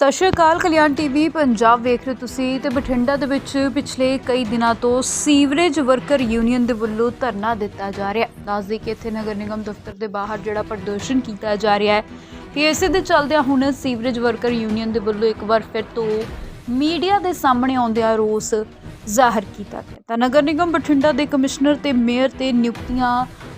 ਸਤਿ ਸ਼੍ਰੀ ਅਕਾਲ, ਕਲਿਆਣ ਟੀਵੀ, ਪੰਜਾਬ ਵੇਖ ਰਹੇ ਹੋ ਤੁਸੀਂ ਤੇ ਬਠਿੰਡਾ ਦੇ ਵਿੱਚ ਪਿਛਲੇ ਕਈ ਦਿਨਾਂ ਤੋਂ ਸੀਵਰੇਜ ਵਰਕਰ ਯੂਨੀਅਨ ਦੇ ਵੱਲੋਂ ਧਰਨਾ ਦਿੱਤਾ ਜਾ ਰਿਹਾ ਹੈ। ਦੱਸਦੇ ਕਿ ਇੱਥੇ ਨਗਰ ਨਿਗਮ ਦਫ਼ਤਰ ਦੇ ਬਾਹਰ ਜਿਹੜਾ ਪ੍ਰਦਰਸ਼ਨ ਕੀਤਾ ਜਾ ਰਿਹਾ ਹੈ ਤੇ ਇਸੇ ਦੇ ਚੱਲਦਿਆਂ ਹੁਣ ਸੀਵਰੇਜ ਵਰਕਰ ਯੂਨੀਅਨ ਦੇ ਵੱਲੋਂ ਇੱਕ ਵਾਰ ਫਿਰ ਤੋਂ ਮੀਡੀਆ ਦੇ ਸਾਹਮਣੇ ਆਉਂਦਿਆਂ ਰੋਸ ਜ਼ਾਹਰ ਕੀਤਾ ਗਿਆ ਤਾਂ ਨਗਰ ਨਿਗਮ ਬਠਿੰਡਾ ਦੇ ਕਮਿਸ਼ਨਰ ਤੇ ਮੇਅਰ ਤੇ ਨਿਯੁਕਤੀਆਂ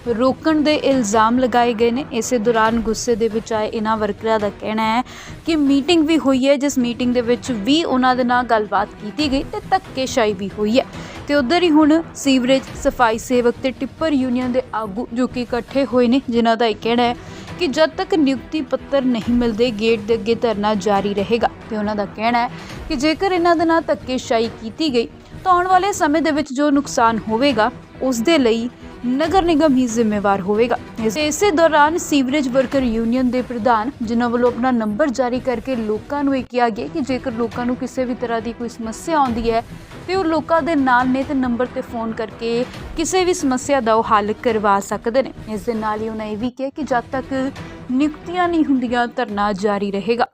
ਰੋਕਣ ਦੇ ਇਲਜ਼ਾਮ ਲਗਾਏ ਗਏ ਨੇ। ਇਸੇ ਦੌਰਾਨ ਗੁੱਸੇ ਦੇ ਵਿੱਚ ਆਏ ਇਹਨਾਂ ਵਰਕਰਾਂ ਦਾ ਕਹਿਣਾ ਹੈ ਕਿ ਮੀਟਿੰਗ ਵੀ ਹੋਈ ਹੈ, ਜਿਸ ਮੀਟਿੰਗ ਦੇ ਵਿੱਚ ਵੀ ਉਹਨਾਂ ਦੇ ਨਾਲ ਗੱਲਬਾਤ ਕੀਤੀ ਗਈ ਤੇ ਧੱਕੇਸ਼ਾਹੀ ਵੀ ਹੋਈ ਹੈ। ਤੇ ਉਧਰ ਹੀ ਹੁਣ ਸੀਵਰੇਜ ਸਫ਼ਾਈ ਸੇਵਕ ਤੇ ਟਿੱਪਰ ਯੂਨੀਅਨ ਦੇ ਆਗੂ ਜੋ ਕਿ ਇਕੱਠੇ ਹੋਏ ਨੇ, ਜਿਨ੍ਹਾਂ ਦਾ ਇਹ ਕਹਿਣਾ ਹੈ ਕਿ ਜਦ ਤੱਕ ਨਿਯੁਕਤੀ ਪੱਤਰ ਨਹੀਂ ਮਿਲਦੇ, ਗੇਟ ਦੇ ਅੱਗੇ ਧਰਨਾ ਜਾਰੀ ਰਹੇਗਾ। ਤੇ ਉਹਨਾਂ ਦਾ ਕਹਿਣਾ ਹੈ ਕਿ ਜੇਕਰ ਇਹਨਾਂ ਦੇ ਨਾਲ ਧੱਕੇਸ਼ਾਹੀ ਕੀਤੀ ਗਈ, ਤਾਂ ਆਉਣ ਵਾਲੇ ਸਮੇਂ ਦੇ ਵਿੱਚ ਜੋ ਨੁਕਸਾਨ ਹੋਵੇਗਾ, ਉਸ ਦੇ ਲਈ ਨਗਰ ਨਿਗਮ ਹੀ ਜ਼ਿੰਮੇਵਾਰ ਹੋਵੇਗਾ। ਇਸ- ਦੌਰਾਨ ਸੀਵਰੇਜ ਵਰਕਰ ਯੂਨੀਅਨ ਦੇ ਪ੍ਰਧਾਨ ਜਿਨ੍ਹਾਂ ਵੱਲੋਂ ਆਪਣਾ ਨੰਬਰ ਜਾਰੀ ਕਰਕੇ ਲੋਕਾਂ ਨੂੰ ਇਹ ਕਿਹਾ ਗਿਆ ਕਿ ਜੇਕਰ ਲੋਕਾਂ ਨੂੰ ਕਿਸੇ ਵੀ ਤਰ੍ਹਾਂ ਦੀ ਕੋਈ ਸਮੱਸਿਆ ਆਉਂਦੀ ਹੈ ਤੇ ਉਹ ਲੋਕਾਂ ਦੇ ਨਾਲ ਨੇ ਤੇ ਨੰਬਰ ਤੇ ਫੋਨ ਕਰਕੇ ਕਿਸੇ ਵੀ ਸਮੱਸਿਆ ਦਾ ਉਹ ਹੱਲ ਕਰਵਾ ਸਕਦੇ ਨੇ। ਇਸ ਦੇ ਨਾਲ ਹੀ ਉਹਨਾਂ ਇਹ ਵੀ ਕਿਹਾ ਕਿ ਜਦ ਤੱਕ ਨਿਯੁਕਤੀਆਂ ਨਹੀਂ ਹੁੰਦੀਆਂ ਧਰਨਾ ਜਾਰੀ ਰਹੇਗਾ।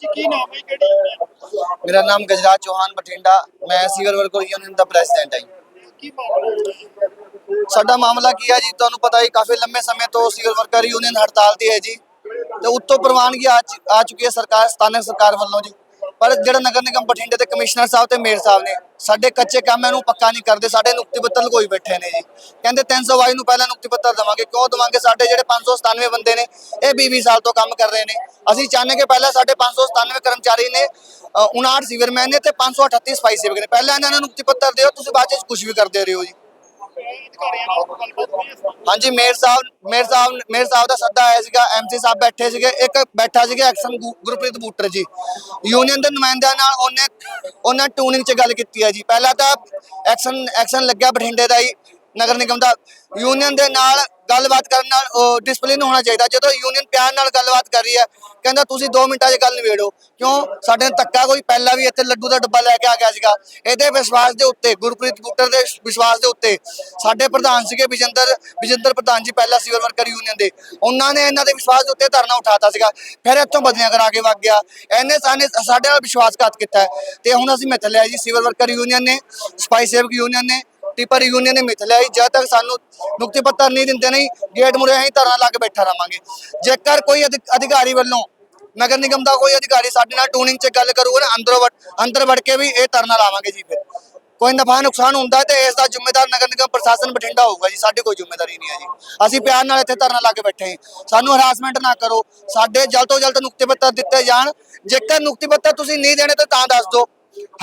ਜੀ ਕੀ ਨਾਮ ਹੈ ਕਿਹੜੀ union? ਮੇਰਾ ਨਾਮ ਗਜਰਾਜ ਚੌਹਾਨ ਬਠਿੰਡਾ। ਮੈਂ ਸੀਵਰ ਵਰਕਰ ਯੂਨੀਅਨ ਦਾ ਪ੍ਰੈਜ਼ੀਡੈਂਟ ਹਾਂ ਕੀ ਮਾਮਲਾ ਹੈ? ਸਾਡਾ ਮਾਮਲਾ ਕੀ ਹੈ ਜੀ? ਤੁਹਾਨੂੰ ਪਤਾ ਹੀ ਕਾਫੀ ਲੰਮੇ ਸਮੇਂ ਤੋਂ ਸੀਵਰ ਵਰਕਰ ਯੂਨੀਅਨ ਹੜਤਾਲ ਤੇ ਹੈ ਜੀ। ਤੇ ਉੱਤੋਂ ਪ੍ਰਵਾਨਗੀ ਆ ਆ ਚੁੱਕੀ ਹੈ ਸਰਕਾਰ, ਸਥਾਨਕ ਸਰਕਾਰ ਵੱਲੋਂ ਜੀ। ਪਰ ਜਿਹੜਾ ਨਗਰ ਨਿਗਮ ਬਠਿੰਡੇ ਦੇ ਕਮਿਸ਼ਨਰ ਸਾਹਿਬ ਤੇ ਮੇਅਰ ਸਾਹਿਬ ਨੇ ਸਾਡੇ ਕੱਚੇ ਕੰਮ ਨੂੰ ਪੱਕਾ ਨਹੀਂ ਕਰਦੇ ਸਾਡੇ ਨੁਕਤੀ ਪੱਤਰ ਲਗੋਈ ਬੈਠੇ ਨੇ ਜੀ। ਕਹਿੰਦੇ 322 ਨੂੰ ਪਹਿਲਾਂ ਨੁਕਤੀ ਪੱਤਰ ਦੇਵਾਂਗੇ ਕਿਉਂ ਦੇਵਾਂਗੇ? ਸਾਡੇ ਜਿਹੜੇ 597 ਬੰਦੇ ਨੇ ਇਹ 20 20 ਸਾਲ ਤੋਂ ਕੰਮ ਕਰ ਰਹੇ ਨੇ। ਅਸੀਂ ਚਾਹੁੰਦੇ ਕਿ ਪਹਿਲਾਂ ਸਾਡੇ 597 ਕਰਮਚਾਰੀ ਨੇ ਅ, 59 ਸੀਵਰਮੈਨ ਨੇ ਤੇ 538 ਸਫ਼ਾਈ ਸੇਵਕ ਨੇ। ਪਹਿਲਾਂ ਇਹਨਾਂ ਨੂੰ ਨੁਕਤੀ ਪੱਤਰ ਦਿਓ ਤੁਸੀਂ ਬਾਅਦ ਚ ਕੁਝ ਵੀ ਕਰਦੇ ਰਹੋ ਜੀ। ਹਾਂਜੀ, ਮੇਅਰ ਸਾਹਿਬ ਮੇਅਰ ਸਾਹਿਬ ਮੇਅਰ ਸਾਹਿਬ ਦਾ ਸੱਦਾ ਆਇਆ ਸੀਗਾ ਐਮਸੀ ਸਾਹਿਬ ਬੈਠੇ ਸੀਗੇ, ਇੱਕ ਬੈਠਾ ਸੀਗਾ ਐਕਸ਼ਨ ਗੁਰਪ੍ਰੀਤ ਬੂਟਰ ਜੀ। ਯੂਨੀਅਨ ਦੇ ਨੁਮਾਇੰਦਿਆਂ ਨਾਲ ਉਹਨੇ, ਉਹਨਾਂ ਟੂਨਿੰਗ 'ਚ ਗੱਲ ਕੀਤੀ ਹੈ ਜੀ। ਪਹਿਲਾਂ ਤਾਂ ਐਕਸ਼ਨ ਐਕਸ਼ਨ ਲੱਗਿਆ ਬਠਿੰਡੇ ਦਾ ਹੀ ਨਗਰ ਨਿਗਮ ਦਾ ਯੂਨੀਅਨ ਦੇ ਨਾਲ ਗੱਲਬਾਤ ਕਰਨ ਨਾਲ ਡਿਸਪਲਿਨ ਹੋਣਾ ਚਾਹੀਦਾ। ਜਦੋਂ ਯੂਨੀਅਨ ਪਿਆਰ ਨਾਲ ਗੱਲਬਾਤ ਕਰ ਰਹੀ ਹੈ, ਕਹਿੰਦਾ ਤੁਸੀਂ 2 ਮਿੰਟਾਂ 'ਚ ਗੱਲ ਨਿਬੇੜੋ। ਕਿਉਂ? ਸਾਡੇ ਨਾਲ ਧੱਕਾ ਕੋਈ ਪਹਿਲਾਂ ਵੀ ਇੱਥੇ ਲੱਡੂ ਦਾ ਡੱਬਾ ਲੈ ਕੇ ਆ ਗਿਆ ਸੀਗਾ। ਇਹਦੇ ਵਿਸ਼ਵਾਸ ਦੇ ਉੱਤੇ, ਗੁਰਪ੍ਰੀਤ ਬੂਟਰ ਦੇ ਵਿਸ਼ਵਾਸ ਦੇ ਉੱਤੇ, ਸਾਡੇ ਪ੍ਰਧਾਨ ਸੀਗੇ ਵਿਜੇਂਦਰ ਵਿਜੇਂਦਰ ਪ੍ਰਧਾਨ ਜੀ ਪਹਿਲਾਂ ਸੀਵਰ ਵਰਕਰ ਯੂਨੀਅਨ ਦੇ। ਉਹਨਾਂ ਨੇ ਇਹਨਾਂ ਦੇ ਵਿਸ਼ਵਾਸ ਦੇ ਉੱਤੇ ਧਰਨਾ ਉਠਾਤਾ ਸੀਗਾ। ਫਿਰ ਇੱਥੋਂ ਬਦਲੀਆਂ ਕਰਾ ਕੇ ਵਗ ਗਿਆ। ਇਹਨੇ ਸਾਨੇ ਸਾਡੇ ਨਾਲ ਵਿਸ਼ਵਾਸਘਾਤ ਕੀਤਾ। ਹੈ ਤੇ ਹੁਣ ਅਸੀਂ ਮਿੱਥ ਲਿਆ ਜੀ ਸਿਵਲ ਵਰਕਰ ਯੂਨੀਅਨ ਨੇ, ਸਪਾਈ ਸੇਵਕ ਯੂਨੀਅਨ ਨੇ ਟਿੱਪਰ ਯੂਨੀਅਨ ਨੇ ਮਿਥ ਲਿਆ ਜੀ ਜਦ ਤੱਕ ਸਾਨੂੰ ਨੁਕਤੀ ਪੱਤਰ ਨਹੀਂ ਦਿੰਦੇ, ਨਹੀਂ, ਗੇਟ ਮੁਰੇ ਅਸੀਂ ਧਰਨਾ ਲਾ ਕੇ ਬੈਠਾ ਰਵਾਂਗੇ ਜੇਕਰ ਕੋਈ ਅਧਿਕਾਰੀ ਵੱਲੋਂ, ਨਗਰ ਨਿਗਮ ਦਾ ਕੋਈ ਅਧਿਕਾਰੀ ਸਾਡੇ ਨਾਲ ਟੂਨਿੰਗ 'ਚ ਗੱਲ ਕਰੂਗਾ ਨਾ, ਅੰਦਰੋਂ ਅੰਦਰ ਵੜ ਕੇ ਵੀ ਇਹ ਧਰਨਾ ਲਾਵਾਂਗੇ ਜੀ ਫਿਰ। ਕੋਈ ਨਫਾ ਨੁਕਸਾਨ ਹੁੰਦਾ ਤੇ ਇਸ ਦਾ ਜ਼ਿੰਮੇਦਾਰ ਨਗਰ ਨਿਗਮ ਪ੍ਰਸ਼ਾਸਨ ਬਠਿੰਡਾ ਹੋਊਗਾ ਜੀ, ਸਾਡੀ ਕੋਈ ਜ਼ਿੰਮੇਵਾਰੀ ਨਹੀਂ ਹੈ ਜੀ। ਅਸੀਂ ਪਿਆਰ ਨਾਲ ਇੱਥੇ ਧਰਨਾ ਲਾ ਕੇ ਬੈਠੇ ਹਾਂ। ਸਾਨੂੰ ਹਰਾਸਮੈਂਟ ਨਾ ਕਰੋ। ਸਾਡੇ ਜਲਦ ਤੋਂ ਜਲਦ ਨੁਕਤੇ ਪੱਤਰ ਦਿੱਤੇ ਜਾਣ। ਜੇਕਰ ਨੁਕਤੇ ਪੱਤਰ ਤੁਸੀਂ ਨਹੀਂ ਦੇਣੇ ਤਾਂ ਤਾਂ ਦੱਸ ਦਿਓ।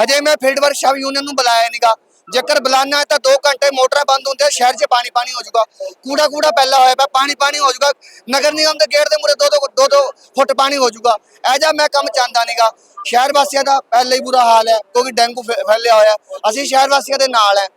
ਹਜੇ ਮੈਂ ਫੀਲਡ ਵਰਕਸ਼ਾਪ ਯੂਨੀਅਨ ਨੂੰ ਬੁਲਾਇਆ ਨਹੀਂਗਾ ਜੇਕਰ ਬੁਲਾਣਾ ਤਾਂ 2 ਘੰਟੇ ਮੋਟਰਾਂ ਬੰਦ ਹੁੰਦੇ ਸ਼ਹਿਰ 'ਚ ਪਾਣੀ ਪਾਣੀ ਹੋ ਜਾਊਗਾ। ਕੂੜਾ ਕੂੜਾ ਪਹਿਲਾਂ ਹੋਇਆ ਪਿਆ, ਪਾਣੀ ਪਾਣੀ ਹੋ ਜਾਊਗਾ। ਨਗਰ ਨਿਗਮ ਦੇ ਗੇਟ ਦੇ ਮੂਰੇ 2 2 2 2 ਫੁੱਟ ਪਾਣੀ ਹੋ ਜਾਊਗਾ। ਇਹ ਜਿਹਾ ਮੈਂ ਕੰਮ ਚਾਹੁੰਦਾ ਨਹੀਂਗਾ ਸ਼ਹਿਰ ਵਾਸੀਆਂ ਦਾ ਪਹਿਲੇ ਹੀ ਬੁਰਾ ਹਾਲ ਹੈ, ਕਿਉਂਕਿ ਡੇਂਗੂ ਫੈ- ਫੈਲਿਆ ਹੋਇਆ। ਅਸੀਂ ਸ਼ਹਿਰ ਵਾਸੀਆਂ ਦੇ ਨਾਲ ਹੈ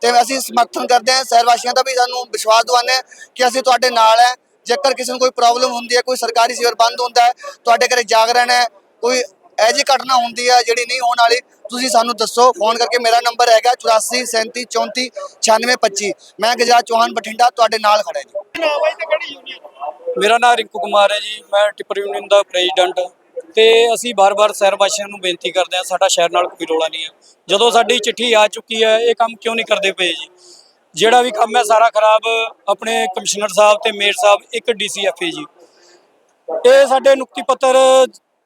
ਤੇ ਅਸੀਂ ਸਮਰਥਨ ਕਰਦੇ ਹਾਂ। ਸ਼ਹਿਰ ਵਾਸੀਆਂ ਦਾ ਵੀ ਸਾਨੂੰ ਵਿਸ਼ਵਾਸ ਦਿਵਾਉਂਦੇ ਹਾਂ ਕਿ ਅਸੀਂ ਤੁਹਾਡੇ ਨਾਲ ਹੈ। ਜੇਕਰ ਕਿਸੇ ਨੂੰ ਕੋਈ ਪ੍ਰੋਬਲਮ ਹੁੰਦੀ ਹੈ, ਕੋਈ ਸਰਕਾਰੀ ਸੀਵਰ ਬੰਦ ਹੁੰਦਾ ਹੈ, ਤੁਹਾਡੇ ਘਰੇ ਜਾਗਰਣ ਹੈ, ਕੋਈ ਇਹ ਜਿਹੀ ਘਟਨਾ ਹੁੰਦੀ ਹੈ ਜਿਹੜੀ ਨਹੀਂ ਹੋਣ ਵਾਲੀ ਤੁਸੀਂ ਸਾਨੂੰ ਦੱਸੋ, ਫੋਨ ਕਰਕੇ ਮੇਰਾ ਨੰਬਰ ਹੈਗਾ 84 37 34 96 25 ਮੈਂ ਗਜਰਾਜ ਚੌਹਾਨ ਬਠਿੰਡਾ, ਤੁਹਾਡੇ ਨਾਲ ਖੜਾ ਜੀ। ਮੇਰਾ ਨਾਮ ਰਿੰਕੂ ਕੁਮਾਰ ਹੈ ਜੀ, ਮੈਂ ਟਿੱਪਰ ਯੂਨੀਅਨ ਦਾ ਪ੍ਰੈਜ਼ੀਡੈਂਟ। ਤੇ ਅਸੀਂ ਬਾਰ-ਬਾਰ ਸ਼ਹਿਰ ਵਾਸੀਆਂ ਨੂੰ ਬੇਨਤੀ ਕਰਦੇ ਹਾਂ, ਸਾਡਾ ਸ਼ਹਿਰ ਨਾਲ ਕੋਈ ਰੋਲਾ ਨਹੀਂ ਹੈ। ਜਦੋਂ ਸਾਡੀ ਚਿੱਠੀ ਆ ਚੁੱਕੀ ਹੈ, ਇਹ ਕੰਮ ਕਿਉਂ ਨਹੀਂ ਕਰਦੇ ਪਏ ਜੀ? ਜਿਹੜਾ ਵੀ ਕੰਮ ਹੈ ਸਾਰਾ ਖਰਾਬ, ਆਪਣੇ ਕਮਿਸ਼ਨਰ ਸਾਹਿਬ ਤੇ ਮੇਅਰ ਸਾਹਿਬ, ਇੱਕ ਡੀਸੀਐਫਏ ਜੀ। ਇਹ ਸਾਡੇ ਨੁਕਤੀ ਪੱਤਰ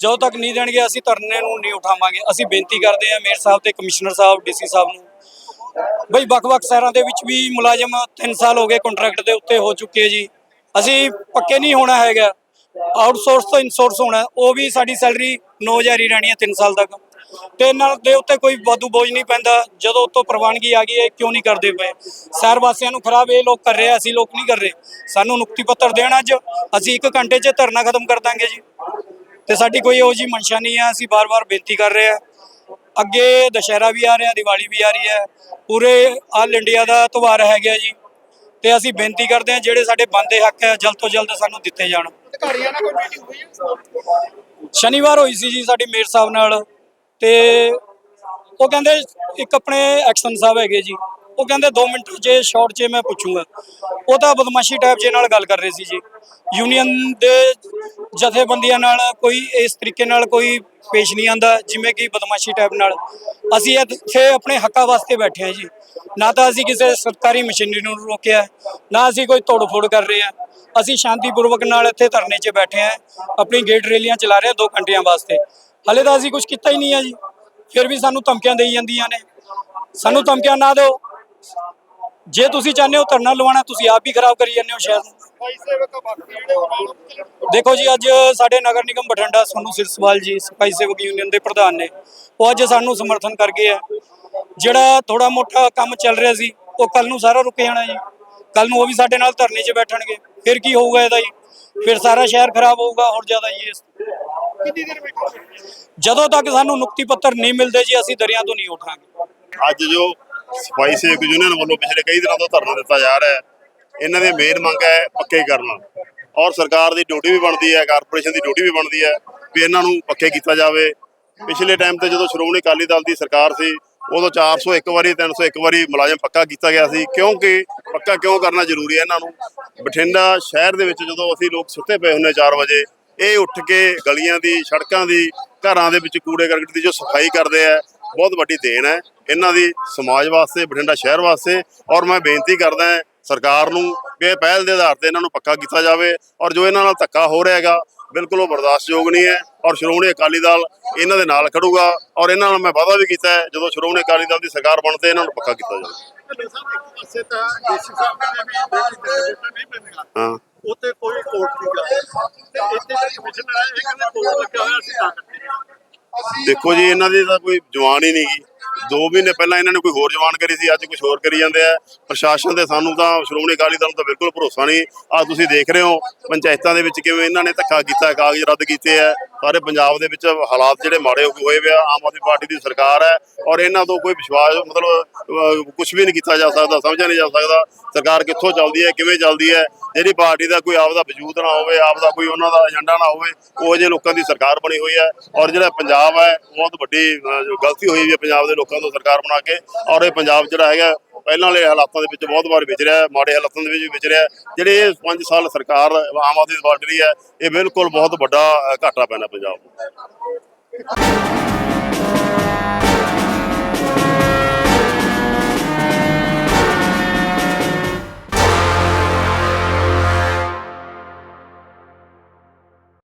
ਜਦੋਂ ਤੱਕ ਨਹੀਂ ਦੇਣਗੇ, ਅਸੀਂ ਧਰਨੇ ਨੂੰ ਨਹੀਂ ਉਠਾਵਾਂਗੇ। ਅਸੀਂ ਬੇਨਤੀ ਕਰਦੇ ਹਾਂ ਮੇਅਰ ਸਾਹਿਬ ਤੇ ਕਮਿਸ਼ਨਰ ਸਾਹਿਬ ਡੀਸੀ ਸਾਹਿਬ ਨੂੰ। ਬਈ ਵੱਖ-ਵੱਖ ਸ਼ਹਿਰਾਂ ਦੇ ਵਿੱਚ ਵੀ ਮੁਲਾਜ਼ਮ 3 ਸਾਲ ਹੋ ਗਏ ਕੰਟਰੈਕਟ ਦੇ ਉੱਤੇ ਹੋ ਚੁੱਕੇ ਜੀ। ਅਸੀਂ ਪੱਕੇ ਨਹੀਂ ਹੋਣਾ ਹੈਗਾ। ਆਊਟਸੋਰਸ ਤੋਂ ਇਨਸੋਰਸ ਹੋਣਾ, ਉਹ ਵੀ ਸਾਡੀ ਸੈਲਰੀ 9000 ਹੀ ਰਹਿਣੀ ਹੈ 3 ਸਾਲ ਤੱਕ। ਤੇ ਨਾਲ ਦੇ ਉੱਤੇ ਕੋਈ ਵਾਧੂ ਬੋਝ ਨਹੀਂ ਪੈਂਦਾ। ਜਦੋਂ ਉੱਤੋਂ ਪ੍ਰਵਾਨਗੀ ਆ ਗਈ ਹੈ ਕਿਉਂ ਨਹੀਂ ਕਰਦੇ ਪਏ? ਸ਼ਹਿਰ ਵਾਸੀਆਂ ਨੂੰ ਖਰਾਬ ਇਹ ਲੋਕ ਕਰ ਰਹੇ ਅਸੀਂ ਲੋਕ ਨਹੀਂ ਕਰ ਰਹੇ। ਸਾਨੂੰ ਨੁਕਤੀ ਪੱਤਰ ਦੇਣ ਅੱਜ। ਅਸੀਂ 1 ਘੰਟੇ 'ਚ ਧਰਨਾ ਖਤਮ ਕਰ ਦਾਂਗੇ ਜੀ। ਤੇ ਸਾਡੀ ਕੋਈ ਇਹੋ ਜੀ ਮਨਸ਼ਾ ਨਹੀਂ ਹੈ ਅਸੀਂ ਬਾਰ-ਬਾਰ ਬੇਨਤੀ ਕਰ ਰਹੇ ਆ ਅੱਗੇ ਦੁਸ਼ਹਿਰਾ ਵੀ ਆ ਰਿਹਾ ਦੀਵਾਲੀ ਵੀ ਆ ਰਹੀ ਹੈ। ਪੂਰੇ ਆਲ ਇੰਡੀਆ ਦਾ ਤਿਉਹਾਰ ਹੈਗਾ ਜੀ। ਤੇ ਅਸੀਂ ਬੇਨਤੀ ਕਰਦੇ ਹਾਂ ਜਿਹੜੇ ਸਾਡੇ ਬੰਦੇ ਹੱਕ ਹੈ ਜਲਦ ਤੋਂ ਜਲਦ ਸਾਨੂੰ ਦਿੱਤੇ ਜਾਣ। ਅਧਿਕਾਰੀਆਂ ਨਾਲ ਕੋਈ ਮੀਟਿੰਗ ਹੋਈ ਹੈ? ਇਸ ਬਾਰੇ? ਸ਼ਨੀਵਾਰ ਹੋਈ ਸੀ ਜੀ ਸਾਡੀ ਮੇਅਰ ਸਾਹਿਬ ਨਾਲ। ਤੇ ਉਹ ਕਹਿੰਦੇ ਇੱਕ ਆਪਣੇ ਐਕਸ਼ਨ ਸਾਹਿਬ ਹੈਗੇ ਜੀ। ਉਹ ਕਹਿੰਦੇ 2 ਮਿੰਟ ਜੇ ਸ਼ਾਰਟ 'ਚ ਮੈਂ ਪੁੱਛੂੰਗਾ। ਉਹ ਤਾਂ ਬਦਮਾਸ਼ੀ ਟਾਈਪ ਜੇ ਨਾਲ ਗੱਲ ਕਰ ਰਹੇ ਸੀ ਜੀ। ਯੂਨੀਅਨ ਦੇ ਜਥੇਬੰਦੀਆਂ ਨਾਲ ਕੋਈ ਇਸ ਤਰੀਕੇ ਨਾਲ ਕੋਈ ਪੇਸ਼ ਨਹੀਂ ਆਂਦਾ ਜਿਵੇਂ ਕਿ ਬਦਮਾਸ਼ੀ ਟਾਈਪ ਨਾਲ। ਅਸੀਂ ਇੱਥੇ ਆਪਣੇ ਹੱਕਾਂ ਵਾਸਤੇ ਬੈਠੇ ਹਾਂ ਜੀ। ਨਾ ਤਾਂ ਅਸੀਂ ਕਿਸੇ ਸਰਕਾਰੀ ਮਸ਼ੀਨਰੀ ਨੂੰ ਰੋਕਿਆ, ਨਾ ਅਸੀਂ ਕੋਈ ਤੋੜ-ਫੋੜ ਕਰ ਰਹੇ ਹਾਂ। ਅਸੀਂ ਸ਼ਾਂਤੀਪੂਰਵਕ ਨਾਲ ਇੱਥੇ ਧਰਨੇ 'ਚ ਬੈਠੇ ਹਾਂ, ਆਪਣੀ ਗੇਟ ਰੈਲੀਆਂ ਚਲਾ ਰਹੇ ਹਾਂ 2 ਘੰਟਿਆਂ ਵਾਸਤੇ। ਹਲੇ ਤਾਂ ਅਸੀਂ ਕੁਝ ਕੀਤਾ ਹੀ ਨਹੀਂ ਹੈ ਜੀ। ਫਿਰ ਵੀ ਸਾਨੂੰ ਧਮਕੀਆਂ ਦੇਈ ਜਾਂਦੀਆਂ ਨੇ। ਸਾਨੂੰ ਧਮਕੀਆਂ ਨਾ ਦਿਓ। ਜੇ ਤੁਸੀਂ ਚਾਹੁੰਦੇ ਹੋ ਧਰਨਾ ਲਵਾਉਣਾ ਤੁਸੀਂ ਆਪ ਹੀ ਖਰਾਬ ਕਰੀ ਜਾਂਦੇ ਹੋ ਸ਼ਹਿਰ ਨੂੰ। ਭਾਈ ਸੇਵਕ ਬਾਕੀ ਜਿਹੜੇ ਉਹ ਨਾਲ ਚੱਲਣ। ਦੇਖੋ ਜੀ ਅੱਜ ਸਾਡੇ ਨਗਰ ਨਿਗਮ ਬਠਿੰਡਾ ਸੋਨੂੰ ਸਿਰਸਵਾਲ ਜੀ ਸਫ਼ਾਈ ਸੇਵਕ ਯੂਨੀਅਨ ਦੇ ਪ੍ਰਧਾਨ ਨੇ। ਉਹ ਅੱਜ ਸਾਨੂੰ ਸਮਰਥਨ ਕਰ ਗਏ ਆ ਜਿਹੜਾ ਥੋੜਾ ਮੋਟਾ ਕੰਮ ਚੱਲ ਰਿਹਾ ਸੀ ਉਹ ਕੱਲ ਨੂੰ ਸਾਰਾ ਰੁਕ ਜਾਣਾ ਜੀ। ਕੱਲ ਨੂੰ ਉਹ ਵੀ ਸਾਡੇ ਨਾਲ ਧਰਨੇ 'ਚ ਬੈਠਣਗੇ। ਫਿਰ ਕੀ ਹੋਊਗਾ ਇਹਦਾ ਜੀ? ਫਿਰ ਸਾਰਾ ਸ਼ਹਿਰ ਖਰਾਬ ਹੋਊਗਾ ਹੋਰ ਜ਼ਿਆਦਾ ਜੀ ਇਸ ਕਿੰਨੀ ਦੇਰ ਬੈਠੇ ਜਦੋਂ ਤੱਕ ਸਾਨੂੰ ਨੁਕਤੀ ਪੱਤਰ ਨਹੀਂ ਮਿਲਦੇ ਜੀ ਅਸੀਂ ਦਰਿਆ ਤੋਂ ਨਹੀਂ ਉਠਾਂਗੇ। ਅੱਜ ਜੋ ਸਫ਼ਾਈ ਸੇਵਕ ਯੂਨੀਅਨ ਵੱਲੋਂ ਪਿਛਲੇ ਕਈ ਦਿਨਾਂ ਤੋਂ ਧਰਨਾ ਦਿੱਤਾ ਜਾ ਰਿਹਾ ਹੈ। ਇਹਨਾਂ ਦੀ ਮੇਨ ਮੰਗ ਹੈ ਪੱਕੇ ਕਰਨਾ। ਔਰ ਸਰਕਾਰ ਦੀ ਡਿਊਟੀ ਵੀ ਬਣਦੀ ਹੈ, ਕਾਰਪੋਰੇਸ਼ਨ ਦੀ ਡਿਊਟੀ ਵੀ ਬਣਦੀ ਹੈ ਵੀ ਇਹਨਾਂ ਨੂੰ ਪੱਕੇ ਕੀਤਾ ਜਾਵੇ। ਪਿਛਲੇ ਟਾਈਮ ਤੇ ਜਦੋਂ ਸ਼੍ਰੋਮਣੀ ਅਕਾਲੀ ਦਲ ਦੀ ਸਰਕਾਰ ਸੀ, ਉਦੋਂ 401 ਵਾਰੀ 301 ਵਾਰੀ ਮੁਲਾਜ਼ਮ ਪੱਕਾ ਕੀਤਾ ਗਿਆ ਸੀ। ਕਿਉਂਕਿ ਪੱਕਾ ਕਿਉਂ ਕਰਨਾ ਜ਼ਰੂਰੀ ਹੈ ਇਹਨਾਂ ਨੂੰ? ਬਠਿੰਡਾ ਸ਼ਹਿਰ ਦੇ ਵਿੱਚ ਜਦੋਂ ਅਸੀਂ ਲੋਕ ਸੁੱਤੇ ਪਏ ਹੁੰਨੇ 4 ਵਜੇ, ਇਹ ਉੱਠ ਕੇ ਗਲੀਆਂ ਦੀ, ਸੜਕਾਂ ਦੀ, ਘਰਾਂ ਦੇ ਵਿੱਚ ਕੂੜੇ ਕਰਕਟ ਦੀ ਜੋ ਸਫ਼ਾਈ ਕਰਦੇ ਆ, ਬਹੁਤ ਵੱਡੀ ਦੇਣ ਹੈ। ਇਹਨਾਂ ਦੀ ਸਮਾਜ ਵਾਸਤੇ ਬਠਿੰਡਾ ਸ਼ਹਿਰ ਵਾਸਤੇ ਔਰ ਮੈਂ ਬੇਨਤੀ ਕਰਦਾ ਹਾਂ ਸਰਕਾਰ ਨੂੰ ਕਿ ਪਹਿਲ ਦੇ ਆਧਾਰ ਤੇ ਇਹਨਾਂ ਨੂੰ ਪੱਕਾ ਕੀਤਾ ਜਾਵੇ ਔਰ ਜੋ ਇਹਨਾਂ ਨਾਲ ਧੱਕਾ ਹੋ ਰਿਹਾ ਹੈਗਾ ਬਿਲਕੁਲ ਉਹ ਬਰਦਾਸ਼ਤਯੋਗ ਨਹੀਂ ਹੈ ਔਰ ਸ਼੍ਰੋਮਣੀ ਅਕਾਲੀ ਦਲ ਇਹਨਾਂ ਦੇ ਨਾਲ ਖੜੂਗਾ ਔਰ ਇਹਨਾਂ ਨਾਲ ਮੈਂ ਵਾਅਦਾ ਵੀ ਕੀਤਾ ਹੈ ਜਦੋਂ ਸ਼੍ਰੋਮਣੀ ਅਕਾਲੀ ਦਲ ਦੀ ਸਰਕਾਰ ਬਣਦੇ ਇਹਨਾਂ ਨੂੰ ਪੱਕਾ ਕੀਤਾ ਜਾਵੇ। ਤਾਂ ਹਾਂ ਕੋਈ ਕੋਰਟ ਨਹੀਂ ਤੇ ਇੱਥੇ ਜਿਹੜੀ ਇਹ ਕਹਿੰਦੇ ਕੋਰਟ ਹੋਇਆ ਤਾਂ ਦੇਖੋ ਜੀ ਇਹਨਾਂ ਦੀ ਤਾਂ ਕੋਈ ਜਵਾਨ ਹੀ ਨਹੀਂ ਗੀ। 2 ਮਹੀਨੇ ਪਹਿਲਾਂ ਇਹਨਾਂ ਨੇ ਕੋਈ ਹੋਰ ਜਵਾਨ ਕਰੀ ਸੀ, ਅੱਜ ਕੁਝ ਹੋਰ ਕਰੀ ਜਾਂਦੇ ਆ। ਪ੍ਰਸ਼ਾਸਨ ਦੇ ਸਾਨੂੰ ਤਾਂ ਸ਼੍ਰੋਮਣੀ ਅਕਾਲੀ ਦਲ ਨੂੰ ਤਾਂ ਬਿਲਕੁਲ ਭਰੋਸਾ ਨਹੀਂ। ਆ ਤੁਸੀਂ ਦੇਖ ਰਹੇ ਹੋ, ਪੰਚਾਇਤਾਂ ਦੇ ਵਿੱਚ ਕਿਵੇਂ ਇਹਨਾਂ ਨੇ ਧੱਕਾ ਕੀਤਾ, ਕਾਗਜ਼ ਰੱਦ ਕੀਤੇ ਆ। ਸਾਰੇ ਪੰਜਾਬ ਦੇ ਵਿੱਚ ਹਾਲਾਤ ਜਿਹੜੇ ਮਾੜੇ ਹੋਏ ਵੇ ਆ। ਆਮ ਆਦਮੀ ਪਾਰਟੀ ਦੀ ਸਰਕਾਰ ਹੈ ਔਰ ਇਹਨਾਂ ਤੋਂ ਕੋਈ ਵਿਸ਼ਵਾਸ, ਮਤਲਬ ਕੁਝ ਵੀ ਨਹੀਂ ਕੀਤਾ ਜਾ ਸਕਦਾ, ਸਮਝਿਆ ਨਹੀਂ ਜਾ ਸਕਦਾ। ਸਰਕਾਰ ਕਿੱਥੋਂ ਚੱਲਦੀ ਹੈ, ਕਿਵੇਂ ਚੱਲਦੀ ਹੈ? ਜਿਹੜੀ ਪਾਰਟੀ ਦਾ ਕੋਈ ਆਪਦਾ ਵਜੂਦ ਨਾ ਹੋਵੇ, ਆਪਦਾ ਕੋਈ ਉਹਨਾਂ ਦਾ ਏਜੰਡਾ ਨਾ ਹੋਵੇ, ਉਹ ਜਿਹੇ ਲੋਕਾਂ ਦੀ ਸਰਕਾਰ ਬਣੀ ਹੋਈ ਹੈ। ਔਰ ਜਿਹੜਾ ਪੰਜਾਬ ਹੈ, ਬਹੁਤ ਵੱਡੀ ਗਲਤੀ ਹੋਈ ਵੀ ਹੈ ਪੰਜਾਬ ਦੇ ਲੋਕਾਂ ਤੋਂ ਸਰਕਾਰ ਬਣਾ ਕੇ ਔਰ ਇਹ ਪੰਜਾਬ ਜਿਹੜਾ ਹੈਗਾ, ਪਹਿਲਾਂ ਵਾਲੇ ਹਾਲਾਤਾਂ ਦੇ ਵਿੱਚ ਬਹੁਤ ਵਾਰ ਵਿਚਰਿਆ ਮਾੜੇ ਹਾਲਾਤਾਂ ਦੇ ਵਿੱਚ ਵੀ ਵਿਚਰਿਆ ਹੈ। ਜਿਹੜੇ ਇਹ 5 ਸਾਲ ਸਰਕਾਰ, ਆਮ ਆਦਮੀ ਪਾਰਟੀ ਦੀ ਹੈ, ਇਹ ਬਿਲਕੁਲ ਬਹੁਤ ਵੱਡਾ ਘਾਟਾ ਪੈਣਾ ਪੰਜਾਬ ਨੂੰ